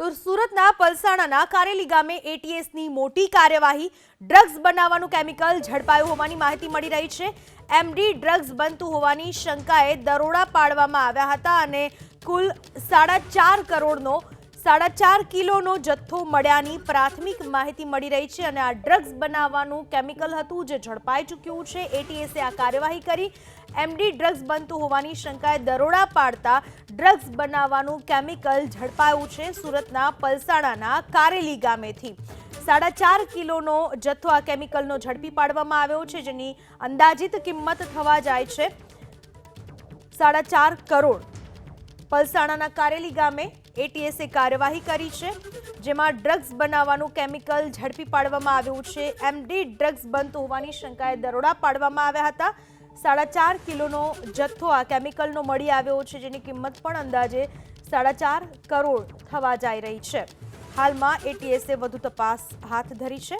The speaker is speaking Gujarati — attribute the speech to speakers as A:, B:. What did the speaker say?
A: તો સુરતના પલસાણાના કારેલી ગામે એટીએસની મોટી કાર્યવાહી, ડ્રગ્સ બનાવવાનું કેમિકલ ઝડપાયું હોવાની માહિતી મળી રહી છે. એમડી ડ્રગ્સ બનતું હોવાની શંકાએ દરોડા પાડવામાં આવ્યા હતા અને કુલ સાડા ચાર કરોડનો, સાડા ચાર કિલોનો જથ્થો મળ્યાની પ્રાથમિક માહિતી મળી રહી છે અને આ ડ્રગ્સ બનાવવાનું કેમિકલ હતું જે ઝડપાઈ ચૂક્યું છે. એટીએસે આ કાર્યવાહી કરી. એમડી ડ્રગ્સ બનતું હોવાની શંકાએ દરોડા પાડતા ડ્રગ્સ બનાવવાનું કેમિકલ ઝડપાયું છે સુરતના પલસાણાના કારેલી ગામેથી. સાડા ચાર કિલોનો જથ્થો આ કેમિકલનો ઝડપી પાડવામાં આવ્યો છે, જેની અંદાજિત કિંમત થવા જાય છે સાડા ચાર કરોડ. પલસાણાના કારેલી ગામે એટીએસે કાર્યવાહી કરી છે, જેમાં ડ્રગ્સ બનાવવાનું કેમિકલ ઝડપી પાડવામાં આવ્યું છે. એમડી ડ્રગ્સ બનતું હોવાની શંકાએ દરોડા પાડવામાં આવ્યા હતા. સાડા ચાર કિલોનો જથ્થો આ કેમિકલનો મળી આવ્યો છે, જેની કિંમત પણ અંદાજે સાડા ચાર કરોડ થવા જઈ રહી છે. હાલમાં એટીએસે વધુ તપાસ હાથ ધરી છે.